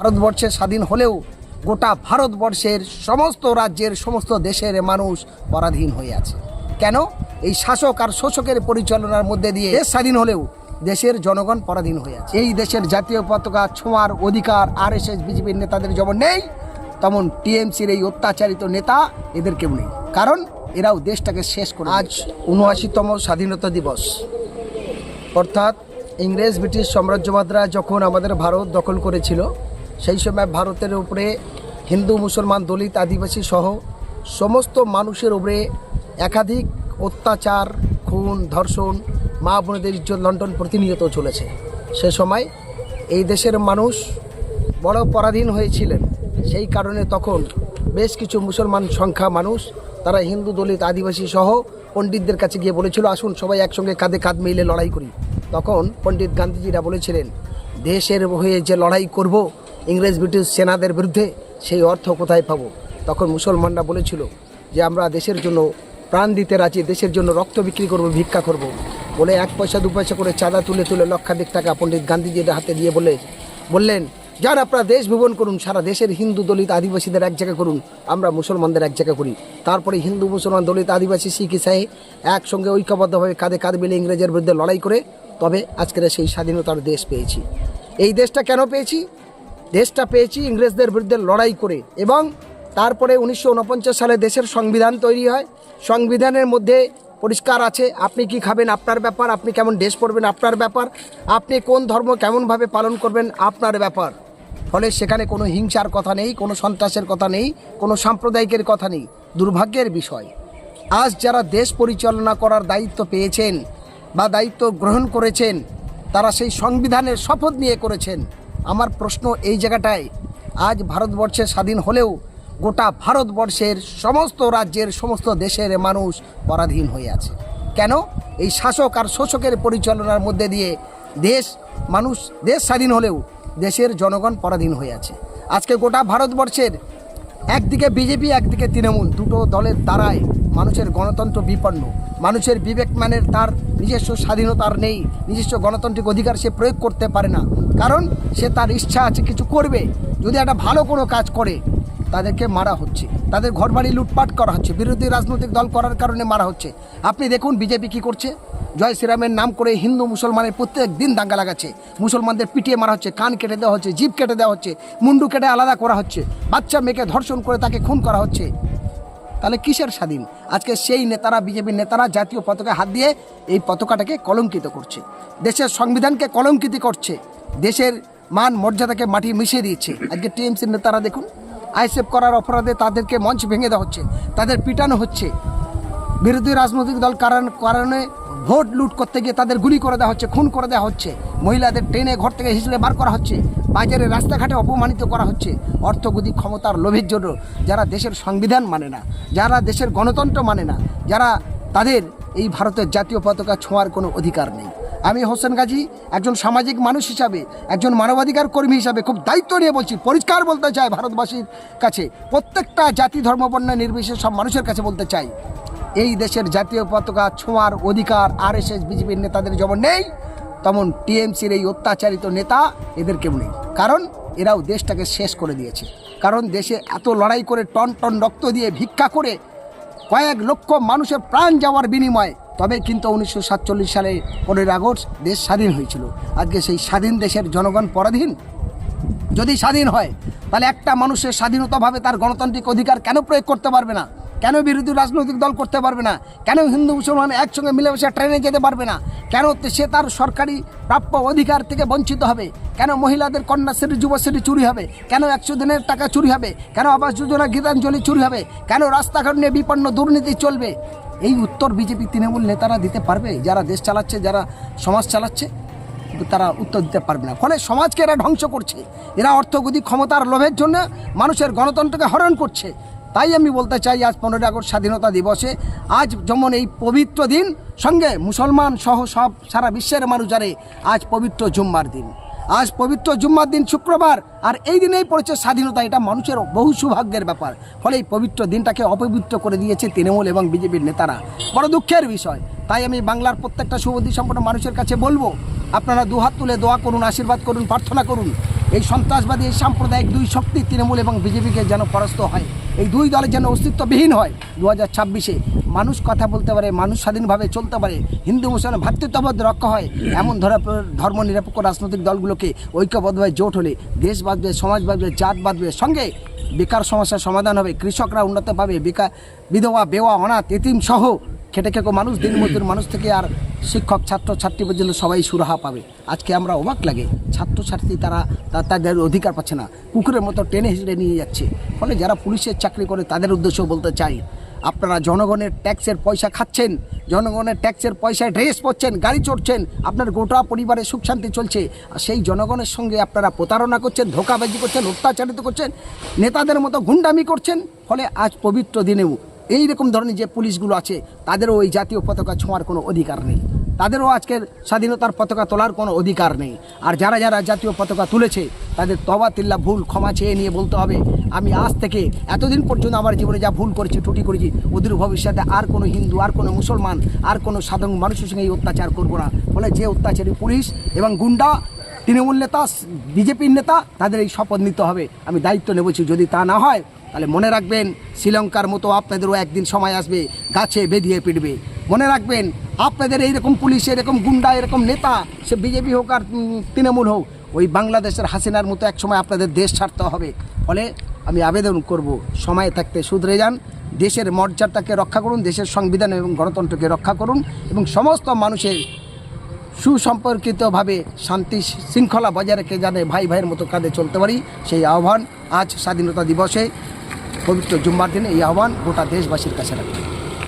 ভারতবর্ষে স্বাধীন হলেও গোটা ভারতবর্ষের সমস্ত রাজ্যের সমস্ত দেশের মানুষ পরাধীন হয়ে আছে। কেন? এই শাসক আর শোষকের পরিচালনার মধ্যে দিয়ে দেশ স্বাধীন হলেও দেশের জনগণ পরাধীন হয়ে আছে। এই দেশের জাতীয় পতাকা ছোঁয়ার অধিকার আর এস এস বিজেপির নেতাদের যেমন নেই তেমন টিএমসির এই অত্যাচারিত নেতা এদের কেউ নেই। কারণ এরাও দেশটাকে শেষ করে আজ উনআশিতম স্বাধীনতা দিবস। অর্থাৎ ইংরেজ ব্রিটিশ সাম্রাজ্যবাদরা যখন আমাদের ভারত দখল করেছিল সেই সময় ভারতের উপরে হিন্দু, মুসলমান, দলিত, আদিবাসী সহ সমস্ত মানুষের উপরে একাধিক অত্যাচার, খুন, ধর্ষণ, মা বোনেদের ইজ্জত লন্ডন প্রতিনিয়ত চলেছে। সে সময় এই দেশের মানুষ বড় পরাধীন হয়েছিলেন। সেই কারণে তখন বেশ কিছু মুসলমান সংখ্যা মানুষ তারা হিন্দু, দলিত, আদিবাসী সহ পণ্ডিতদের কাছে গিয়ে বলেছিল, আসুন সবাই একসঙ্গে কাঁধে কাঁধ মিলে লড়াই করি। তখন পণ্ডিত গান্ধীজিরা বলেছিলেন, দেশের হয়ে যে লড়াই করব ইংরেজ, ব্রিটিশ সেনাদের বিরুদ্ধে সেই অর্থ কোথায় পাবো? তখন মুসলমানরা বলেছিল যে, আমরা দেশের জন্য প্রাণ দিতে রাজি, দেশের জন্য রক্ত বিক্রি করব, ভিক্ষা করব। বলে এক পয়সা, দু পয়সা করে চাঁদা তুলে তুলে লক্ষাধিক টাকা পণ্ডিত গান্ধীজির হাতে দিয়ে বলে, বললেন, যার আপনারা দেশ ভ্রমণ করুন, সারা দেশের হিন্দু দলিত আদিবাসীদের এক জায়গা করুন, আমরা মুসলমানদের এক জায়গা করি। তারপরে হিন্দু, মুসলমান দলিত আদিবাসী, শিখ, ইসাই একসঙ্গে ঐক্যবদ্ধভাবে কাঁধে কাঁধ মিলে ইংরেজের বিরুদ্ধে লড়াই করে, তবে আজকের সেই স্বাধীনতার দেশ পেয়েছি। এই দেশটা কেন পেয়েছি? দেশটা পেয়েছি ইংরেজদের বিরুদ্ধে লড়াই করে এবং তারপরে উনিশশো উনপঞ্চাশ সালে দেশের সংবিধান তৈরি হয়। সংবিধানের মধ্যে পরিষ্কার আছে, আপনি কি খাবেন, আপনার ব্যাপার, আপনি কেমন ড্রেস পরবেন আপনার ব্যাপার, আপনি কোন ধর্ম কেমনভাবে পালন করবেন, আপনার ব্যাপার। ফলে সেখানে কোনো হিংসার কথা নেই, কোনো সন্ত্রাসের কথা নেই, কোনো সাম্প্রদায়িকের কথা নেই, দুর্ভাগ্যের বিষয়। আজ যারা দেশ পরিচালনা করার দায়িত্ব পেয়েছেন বা দায়িত্ব গ্রহণ করেছেন, তারা সেই সংবিধানের শপথ নিয়ে করেছেন। আমার প্রশ্ন এই জায়গাটায়, আজ ভারতবর্ষে স্বাধীন হলেও গোটা ভারতবর্ষের সমস্ত রাজ্যের সমস্ত দেশের মানুষ পরাধীন হয়ে আছে। কেন? এই শাসক আর শোষকের পরিচালনার মধ্যে দিয়ে দেশ, মানুষ, দেশ স্বাধীন হলেও দেশের জনগণ পরাধীন হয়ে আছে। আজকে গোটা ভারতবর্ষের একদিকে বিজেপি, একদিকে তৃণমূল, দুটো দলের দ্বারাই মানুষের গণতন্ত্র বিপন্ন। মানুষের বিবেক মানের তার নিজস্ব স্বাধীনতার নেই। নিজস্ব গণতান্ত্রিক অধিকার সে প্রয়োগ করতে পারে না। কারণ সে তার ইচ্ছা আছে কিছু করবে। যদি একটা ভালো কোনো কাজ করে, তাদেরকে মারা হচ্ছে। তাদের ঘরবাড়ি লুটপাট করা হচ্ছে। বিরোধী রাজনৈতিক দল করার কারণে মারা হচ্ছে। আপনি দেখুন বিজেপি কি করছে? জয় শ্রীরামের নাম করে হিন্দু মুসলমানের প্রত্যেক দিন দাঙ্গা লাগাচ্ছে। মুসলমানদের পিটিয়ে মারা হচ্ছে, কান কেটে দেওয়া হচ্ছে, জিভ কেটে দেওয়া হচ্ছে, মুন্ডু কেটে আলাদা করা হচ্ছে। বাচ্চা মেয়েকে ধর্ষণ করে তাকে খুন করা হচ্ছে। তাহলে কিসের স্বাধীন? আজকে সেই নেতারা বিজেপির নেতারা জাতীয় পতাকায় হাত দিয়ে এই পতাকাটাকে কলঙ্কিত করছে। দেশের সংবিধানকে কলঙ্কিত করছে। দেশের মান মর্যাদাকে মাটি মিশিয়ে দিয়েছে। আজকে টিএমসির নেতারা দেখুন আইসেফ করার অপরাধে তাদেরকে মঞ্চ ভেঙে দেওয়া হচ্ছে, তাদের পিটানো হচ্ছে। বিরোধী রাজনৈতিক দল কারণ কারণে ভোট লুট করতে গিয়ে তাদের গুলি করে দেওয়া হচ্ছে, খুন করে দেওয়া হচ্ছে। মহিলাদের ট্রেনে ঘর থেকে হিসেবে বার করা হচ্ছে। বাজারে রাস্তাঘাটে অপমানিত করা হচ্ছে। অর্থগতি ক্ষমতার লোভের জন্য যারা দেশের সংবিধান মানে না, যারা দেশের গণতন্ত্র মানে না, যারা তাদের এই ভারতের জাতীয় পতাকা ছোঁয়ার কোনো অধিকার নেই। আমি হোসেন গাজী, একজন সামাজিক মানুষ হিসাবে, একজন মানবাধিকার কর্মী হিসাবে খুব দায়িত্ব নিয়ে বলছি, পরিষ্কার বলতে চাই ভারতবাসীর কাছে, প্রত্যেকটা জাতি ধর্ম বর্ণ নির্বিশেষে সব মানুষের কাছে বলতে চাই, এই দেশের জাতীয় পতাকা ছোঁয়ার অধিকার আর এস এস বিজেপির নেতাদের যেমন নেই তেমন টিএমসির এই অত্যাচারিত নেতা এদের কেউ নেই। কারণ এরাও দেশটাকে শেষ করে দিয়েছে। কারণ দেশে এত লড়াই করে টন টন রক্ত দিয়ে ভিক্ষা করে কয়েক লক্ষ মানুষের প্রাণ যাওয়ার বিনিময়ে, তবে কিন্তু উনিশশো সাতচল্লিশ সালে পনেরোই আগস্ট দেশ স্বাধীন হয়েছিল। আজকে সেই স্বাধীন দেশের জনগণ পরাধীন। যদি স্বাধীন হয়, তাহলে একটা মানুষের স্বাধীনতাভাবে তার গণতান্ত্রিক অধিকার কেন প্রয়োগ করতে পারবে না? কেন বিরোধী রাজনৈতিক দল করতে পারবে না? কেন হিন্দু, মুসলমান একসঙ্গে মিলেমিশে ট্রেনে যেতে পারবে না? কেন সে তার সরকারি প্রাপ্য অধিকার থেকে বঞ্চিত হবে? কেন মহিলাদের কন্যাশ্রী, যুবশ্রী চুরি হবে? কেন একশো দিনের টাকা চুরি হবে? কেন আবাস যোজনা, গীতাঞ্জলি চুরি হবে? কেন রাস্তাঘাট নিয়ে বিপন্ন দুর্নীতি চলবে? এই উত্তর বিজেপি তৃণমূল নেতারা দিতে পারবে? যারা দেশ চালাচ্ছে, যারা সমাজ চালাচ্ছে তারা উত্তর দিতে পারবে না। ফলে সমাজকে এরা ধ্বংস করছে। এরা অর্থগতি ক্ষমতার লোভের জন্য মানুষের গণতন্ত্রকে হরণ করছে। তাই আমি বলতে চাই, আজ পনেরোই আগস্ট স্বাধীনতা দিবসে আজ যেমন এই পবিত্র দিন, সঙ্গে মুসলমান সহ সব সারা বিশ্বের মানুষ জানে আজ পবিত্র জুম্মার দিন। আজ পবিত্র জুম্মার দিন শুক্রবার, আর এই দিনেই পড়েছে স্বাধীনতা, এটা মানুষের বহু সৌভাগ্যের ব্যাপার। ফলে এই পবিত্র দিনটাকে অপবিত্র করে দিয়েছে তৃণমূল এবং বিজেপির নেতারা। বড় দুঃখের বিষয়, তাই আমি বাংলার প্রত্যেকটা সুবুদ্ধি সম্পন্ন মানুষের কাছে বলব, আপনারা দুহাত তুলে দোয়া করুন, আশীর্বাদ করুন, প্রার্থনা করুন। এই সন্ত্রাসবাদী, এই সাম্প্রদায়িক দুই শক্তি তৃণমূল এবং বিজেপিকে যেন পরাস্ত হয়, এই দুই দলের যেন অস্তিত্ববিহীন হয়। দু হাজার ছাব্বিশে মানুষ কথা বলতে পারে, মানুষ স্বাধীনভাবে চলতে পারে, হিন্দু, মুসলমান ভ্রাতৃত্ববোধ রক্ষা হয়। এমন ধরা ধর্ম নিরপেক্ষ রাজনৈতিক দলগুলোকে ঐক্যবদ্ধভাবে জোট হলে দেশ বাঁচবে, সমাজ বাঁচবে, জাত বাঁচবে। সঙ্গে বেকার সমস্যার সমাধান হবে, কৃষকরা উন্নত পাবে, বেকার, বিধবা, বেওয়া, অনাথ এতিম সহ খেটে খেকো মানুষ, দিন দিনমজুর মানুষ থেকে আর শিক্ষক, ছাত্র, ছাত্রী পর্যন্ত সবাই সুরাহা পাবে। আজকে আমরা অবাক লাগে, ছাত্রছাত্রী তারা তাদের অধিকার পাচ্ছে না, কুকুরের মতো টেনে হিসেবে নিয়ে যাচ্ছে। ফলে যারা পুলিশের চাকরি করে তাদের উদ্দেশ্য বলতে চাই, আপনারা জনগণের ট্যাক্সের পয়সা খাচ্ছেন, জনগণের ট্যাক্সের পয়সায় ড্রেস পরছেন, গাড়ি চড়ছেন, আপনার গোটা পরিবারের সুখ শান্তি চলছে, আর সেই জনগণের সঙ্গে আপনারা প্রতারণা করছেন, ধোকাবাজি করছেন, অত্যাচারিত করছেন, নেতাদের মতো গুন্ডামি করছেন, ফলে আজ পবিত্র দিনেও এই রকম ধরনের যে পুলিশগুলো আছে, তাদেরও ওই জাতীয় পতাকা ছোঁয়ার কোনো অধিকার নেই। তাদেরও আজকের স্বাধীনতার পতাকা তোলার কোনো অধিকার নেই। আর যারা যারা জাতীয় পতাকা তুলেছে, তাদের তবা তিল্লা ভুল ক্ষমা চেয়ে নিয়ে বলতে হবে, আমি আজ থেকে এতদিন পর্যন্ত আমার জীবনে যা ভুল করেছি, ত্রুটি করেছি, ওদের ভবিষ্যতে আর কোনো হিন্দু, আর কোনো মুসলমান, আর কোনো সাধারণ মানুষের সঙ্গে এই অত্যাচার করব না। ফলে যে অত্যাচারী পুলিশ এবং গুন্ডা তৃণমূল নেতা, বিজেপির নেতা, তাদের এই শপথ নিতে হবে। আমি দায়িত্ব নেবছি যদি তা না হয়, তাহলে মনে রাখবেন, শ্রীলঙ্কার মতো আপনাদেরও একদিন সময় আসবে, গাছে বেঁধিয়ে পিটবে। মনে রাখবেন, আপনাদের এইরকম পুলিশ, এরকম গুন্ডা, এরকম নেতা, সে বিজেপি হোক আর তৃণমূল হোক, ওই বাংলাদেশের হাসিনার মতো এক সময় আপনাদের দেশ ছাড়তে হবে। ফলে আমি আবেদন করব, সময় থাকতে শুধরে যান, দেশের মর্যাদাকে রক্ষা করুন, দেশের সংবিধান এবং গণতন্ত্রকে রক্ষা করুন, এবং সমস্ত মানুষের সুসম্পর্কিতভাবে শান্তি শৃঙ্খলা বজায় রেখে জানে ভাই ভাইয়ের মতো কাঁধে চলতে পারি, সেই আহ্বান আজ স্বাধীনতা দিবসে পবিত্র জুম্মার দিনে এই আহ্বান গোটা দেশবাসীর কাছে রাখি।